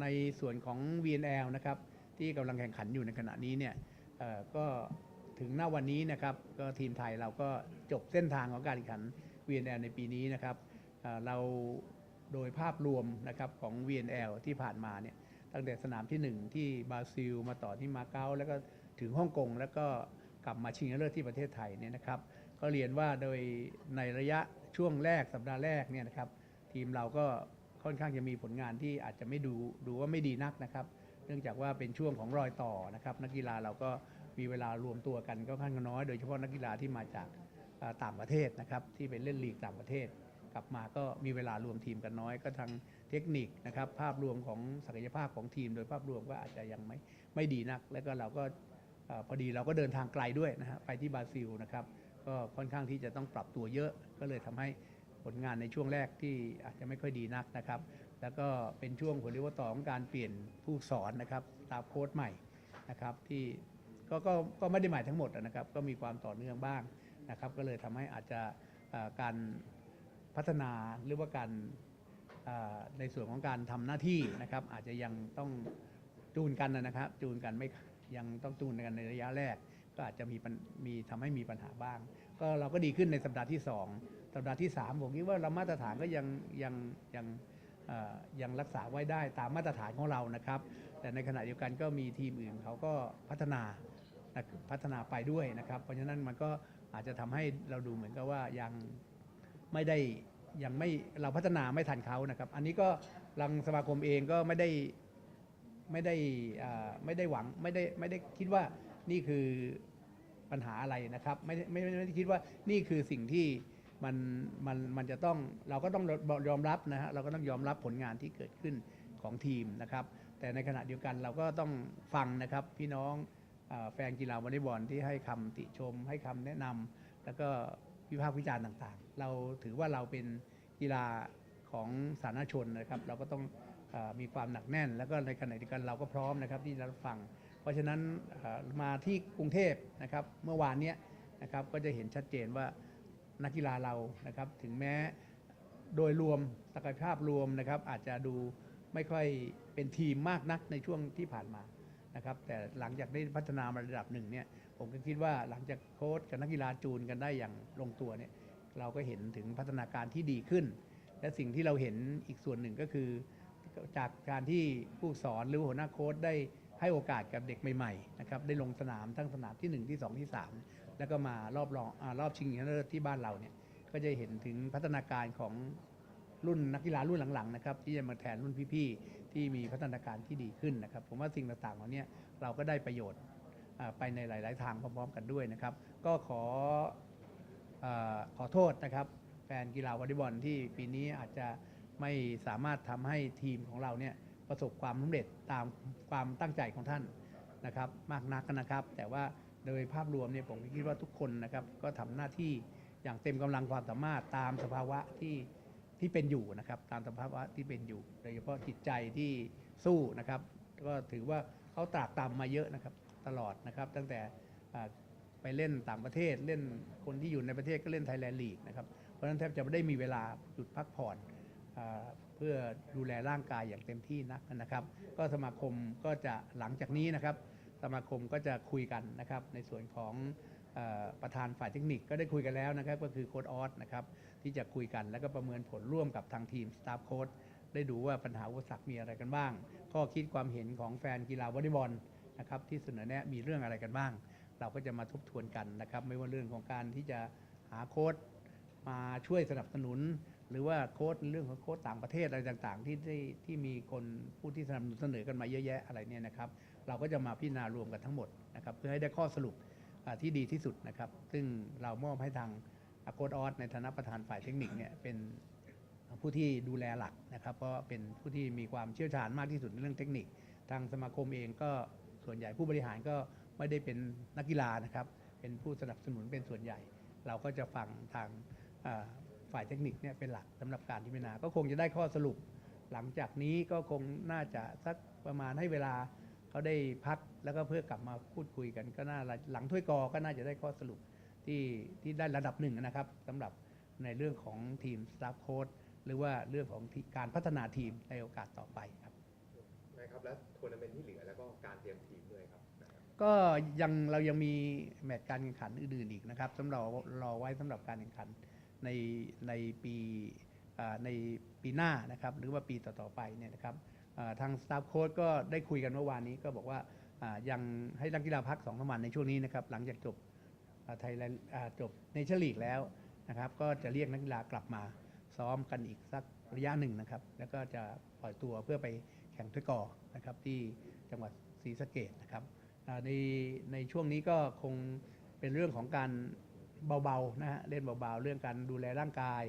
ในส่วนของ VNL นะครับที่กำลังแข่งขันอยู่ในขณะนี้เนี่ยก็ถึงหน้าวันนี้นะครับก็ทีมไทยเราก็จบเส้นทางของการแข่งขัน VNL ในปีนี้นะครับเอ่อเราโดยภาพรวมนะครับของ VNL ที่ผ่านมาเนี่ยตั้งแต่สนามที่ 1 ที่บราซิล มาต่อที่มาเก๊าแล้วก็ถึงฮ่องกงแล้วก็กลับมาชิงชนะเลิศที่ประเทศไทยเนี่ยนะครับ ก็เรียนว่าโดยในระยะช่วงแรกสัปดาห์แรกเนี่ยนะครับ ทีมเราก็ ค่อนข้างจะมีผลงานที่อาจจะไม่ดูดูว่าไม่ดีนักนะครับ เนื่องจากว่าเป็นช่วงของรอยต่อนะครับ นักกีฬาเราก็มีเวลารวมตัวกันก็ค่อนข้างน้อย โดยเฉพาะนักกีฬาที่มาจากต่างประเทศนะครับ ที่ไปเล่นลีกต่างประเทศ กลับมาก็มีเวลารวมทีมกันน้อย ก็ทางเทคนิคนะครับ ภาพรวมของศักยภาพของทีม โดยภาพรวมก็อาจจะยังไม่ไม่ดีนัก แล้วก็เราก็พอดีเราก็เดินทางไกลด้วยนะฮะไปที่บราซิลนะครับ ก็ค่อนข้างที่จะต้องปรับตัวเยอะก็เลยทำให้ ผลงานในช่วงแรกที่อาจจะไม่ค่อยดีนักนะครับ แล้วก็เป็นช่วงผลเรียกว่าต่อของการเปลี่ยนผู้สอนนะครับตามโค้ดใหม่นะครับที่ก็ก็ก็ไม่ได้ใหม่ทั้งหมดนะครับ ก็มีความต่อเนื่องบ้างนะครับ ก็เลยทำให้อาจจะการพัฒนาหรือว่าการในส่วนของการทำหน้าที่นะครับ อาจจะยังต้องจูนกันนะครับ จูนกันไม่ยังต้องจูนกันในระยะแรก ก็อาจจะมีมีทำให้มีปัญหาบ้าง ก็เราก็ดีขึ้นในสัปดาห์ที่ 2 สัปดาห์ที่ 3 ผมคิดว่าเรามาตรฐานก็ยังยังยังยังรักษาไว้ได้ตามมาตรฐานของเรานะครับ แต่ในขณะเดียวกันก็มีทีมอื่นเขาก็พัฒนาพัฒนาไปด้วยนะครับ เพราะฉะนั้นมันก็อาจจะทำให้เราดูเหมือนกับว่ายังไม่ได้ยังไม่เราพัฒนาไม่ทันเขานะครับ อันนี้ก็รังสมาคมเองก็ไม่ได้ไม่ได้อ่าไม่ได้หวังไม่ได้ไม่ได้คิดว่านี่คือปัญหาอะไรนะครับ ไม่ได้ไม่ไม่ไม่ได้คิดว่านี่คือสิ่งที่ มันมันมันจะต้องเราก็ต้องยอมรับนะฮะเราก็ต้องยอมรับผลงานที่เกิดขึ้นของทีมนะครับ แต่ในขณะเดียวกันเราก็ต้องฟังนะครับพี่น้องอแฟนกีฬาวอลเลย์บอลที่ให้คำติชม ให้คำแนะนำแล้วก็วิพากษ์วิจารณ์ต่างๆ เราถือว่าเราเป็นกีฬาของสาธารณชนนะครับ เราก็ต้องอมีความหนักแน่น แล้วก็ในขณะเดียวกันเราก็พร้อมนะครับที่จะรับฟัง เพราะฉะนั้นมาที่กรุงเทพนะครับเมื่อวานนี้นะครับก็จะเห็นชัดเจนว่า นักกีฬาเรานะครับถึงแม้โดยรวมศักยภาพรวมนะครับอาจจะดูไม่ค่อยเป็นทีมมากนักในช่วงที่ผ่านมานะครับแต่หลังจากได้พัฒนามาระดับหนึ่งเนี่ยผมก็คิดว่าหลังจากโค้ชกับนักกีฬาจูนกันได้อย่างลงตัวเนี่ยเราก็เห็นถึงพัฒนาการที่ดีขึ้น และสิ่งที่เราเห็นอีกส่วนหนึ่งก็คือ จากการที่ผู้สอนหรือหัวหน้าโค้ชได้ให้โอกาสกับเด็กใหม่ๆนะครับได้ลงสนามทั้งสนามที่ 1 ที่ 2 ที่ 3 แล้วก็มารอบรองอารอบชิงชนะเลิศที่บ้านเราเนี่ยก็จะเห็นถึงพัฒนาการของรุ่นนักกีฬารุ่นหลังๆนะครับที่จะมาแทนรุ่นพี่ๆที่มีพัฒนาการที่ดีขึ้นนะครับ ผมว่าสิ่งต่างๆเหล่านี้เราก็ได้ประโยชน์ไปในหลาย ๆ ทางพร้อม ๆ กันด้วยนะครับ ก็ขอเอ่อขอโทษนะครับ แฟนกีฬาวอลเลย์บอลที่ปีนี้อาจจะไม่สามารถทำให้ทีมของเราเนี่ยประสบความสำเร็จตามความตั้งใจของท่านนะครับ มากนักนะครับ แต่ว่า โดยภาพรวมเนี่ยผมคิดว่าทุกคนนะครับก็ทำหน้าที่อย่างเต็มกำลังความสามารถตามสภาวะที่ที่เป็นอยู่นะครับ ตามสภาวะที่เป็นอยู่ โดยเฉพาะจิตใจที่สู้นะครับ ก็ถือว่าเขาตรากตรำมาเยอะนะครับตลอดนะครับ ตั้งแต่ไปเล่นต่างประเทศเล่นคนที่อยู่ในประเทศก็เล่นไทยแลนด์ลีกนะครับ เพราะฉะนั้นแทบจะไม่ได้มีเวลาหยุดพักผ่อนเพื่อดูแลร่างกายอย่างเต็มที่นักนะครับ ก็สมาคมก็จะหลังจากนี้นะครับ สมาคมก็จะคุยกันนะครับในส่วนของอประธานฝ่ายเทคนิคก็ได้คุยกันแล้วนะครับก็คือโค้ดออสนะครับที่จะคุยกันแล้วก็ประเมินผลร่วมกับทางทีมสตาฟโค้ดได้ดูว่าปัญหาอุปสรรคมีอะไรกันบ้าง ข้อคิดความเห็นของแฟนกีฬาวอลเลย์บอลนะครับที่เสนอแนะมีเรื่องอะไรกันบ้าง เราก็จะมาทบทวนกันนะครับไม่ว่าเรื่องของการที่จะหาโค้ดมาช่วยสนับสนุน หรือว่าโค้ดเรื่องของโค้ดต่างประเทศอะไรต่างๆ ที่ที่ที่มีคนผู้ที่สนับสนุนเสนอกันมาเยอะแยะอะไรเนี่ยนะครับ เราก็จะมาพิจารณารวมกันทั้งหมดนะครับเพื่อให้ได้ข้อสรุปที่ดีที่สุดนะครับ ซึ่งเรามอบให้ทางโค้ดออสในฐานะประธานฝ่ายเทคนิคเนี่ยเป็นผู้ที่ดูแลหลักนะครับ เพราะเป็นผู้ที่มีความเชี่ยวชาญมากที่สุดในเรื่องเทคนิค ทางสมาคมเองก็ส่วนใหญ่ผู้บริหารก็ไม่ได้เป็นนักกีฬานะครับ เป็นผู้สนับสนุนเป็นส่วนใหญ่ เราก็จะฟังทางฝ่ายเทคนิคเนี่ยเป็นหลักสำหรับการพิจารณาก็คงจะได้ข้อสรุป หลังจากนี้ก็คงน่าจะสักประมาณให้เวลา เขาได้พักแล้วก็เพื่อกลับมาพูดคุยกันก็น่าหลังถ้วยกอก็น่าจะได้ข้อสรุปที่ที่ได้ระดับหนึ่งนะครับสำหรับในเรื่องของทีมสตาฟโค้ดหรือว่าเรื่องของที่การพัฒนาทีมในโอกาสต่อไปครับและทัวร์นาเมนต์ที่เหลือแล้วก็การเตรียมทีมด้วยครับนะครับก็ยังเรายังมีแมตช์การแข่งขันอื่นๆอีกนะครับสำหรับรอไว้สำหรับการแข่งขันในในปีอ่าในปีหน้านะครับหรือว่าปีต่อๆไปเนี่ยนะครับอ่า ทางสตาฟโค้ชก็ได้คุยกันเมื่อวานนี้ก็บอกว่าายังให้นักกีฬาพักสองสามวันในช่วงนี้นะครับหลังจากจบไทยแลนด์จบในเชลีกแล้วนะครับ ก็จะเรียกนักกีฬากลับมาซ้อมกันอีกสักระยะหนึ่งนะครับ แล้วก็จะปล่อยตัวเพื่อไปแข่งถ้วยกอนะครับที่จังหวัดศรีสะเกดนะครับในในช่วงนี้ก็คงเป็นเรื่องของการเบาๆนะฮะเล่นเบาๆ เรื่องการดูแลร่างกาย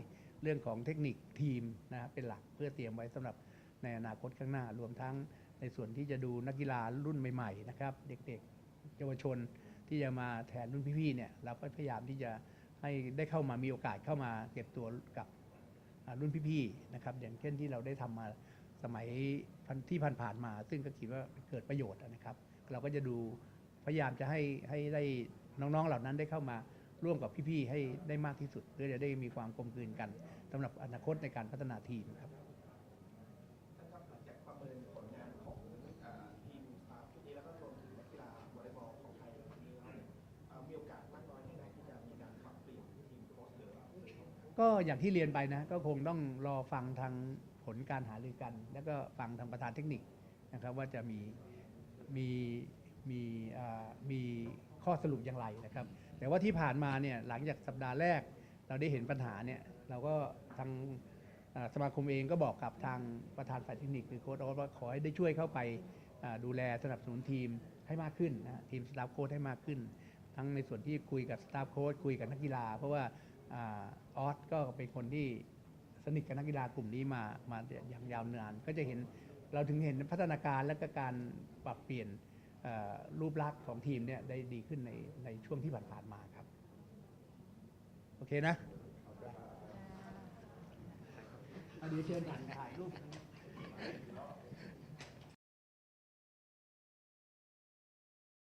เรื่องของเทคนิคทีมนะฮะเป็นหลักเพื่อเตรียมไว้สำหรับ ในอนาคตข้างหน้ารวมทั้งในส่วนที่จะดูนักกีฬารุ่นใหม่ๆนะครับเด็กๆเยาวชนที่จะมาแทนรุ่นพี่ๆเนี่ยเราก็พยายามที่จะให้ได้เข้ามามีโอกาสเข้ามาเก็บตัวกับรุ่นพี่ๆนะครับอย่างเช่นที่เราได้ทำมาสมัยพันที่ผ่านๆมา ซึ่งก็คิดว่าเกิดประโยชน์นะครับ เราก็จะดูพยายามจะให้ให้ได้น้องๆเหล่านั้นได้เข้ามาร่วมกับพี่ๆให้ได้มากที่สุด เพื่อจะได้มีความกลมกลืนกันสำหรับอนาคตในการพัฒนาทีมครับ ก็อย่างที่เรียนไปนะ ก็คงต้องรอฟังทางผลการหารือกัน แล้วก็ฟังทางประธานเทคนิคนะครับ ว่าจะมีมีมีมีข้อสรุปอย่างไรนะครับ แต่ว่าที่ผ่านมาเนี่ยหลังจากสัปดาห์แรก เราได้เห็นปัญหาเนี่ยเราก็ทางสมาคมเองก็บอกกับทางประธานฝ่ายเทคนิคคือโค้ชออสว่าขอให้ได้ช่วยเข้าไปดูแลสนับสนุนทีมให้มากขึ้นนะทีมสตาฟโค้ชให้มากขึ้น ทั้งในส่วนที่คุยกับสตาฟโค้ชคุยกับนักกีฬา เพราะว่า อาออสก็เป็นคนที่สนิทกับนักกีฬากลุ่มนี้มามาอย่างยาวนาน ก็จะเห็นเราถึงเห็นพัฒนาการและก็การปรับเปลี่ยนเอ่อรูปลักษณ์ของทีมเนี่ยได้ดีขึ้นในในช่วงที่ผ่านๆมาครับ โอเคนะอันนี้เชิญถ่ายรูป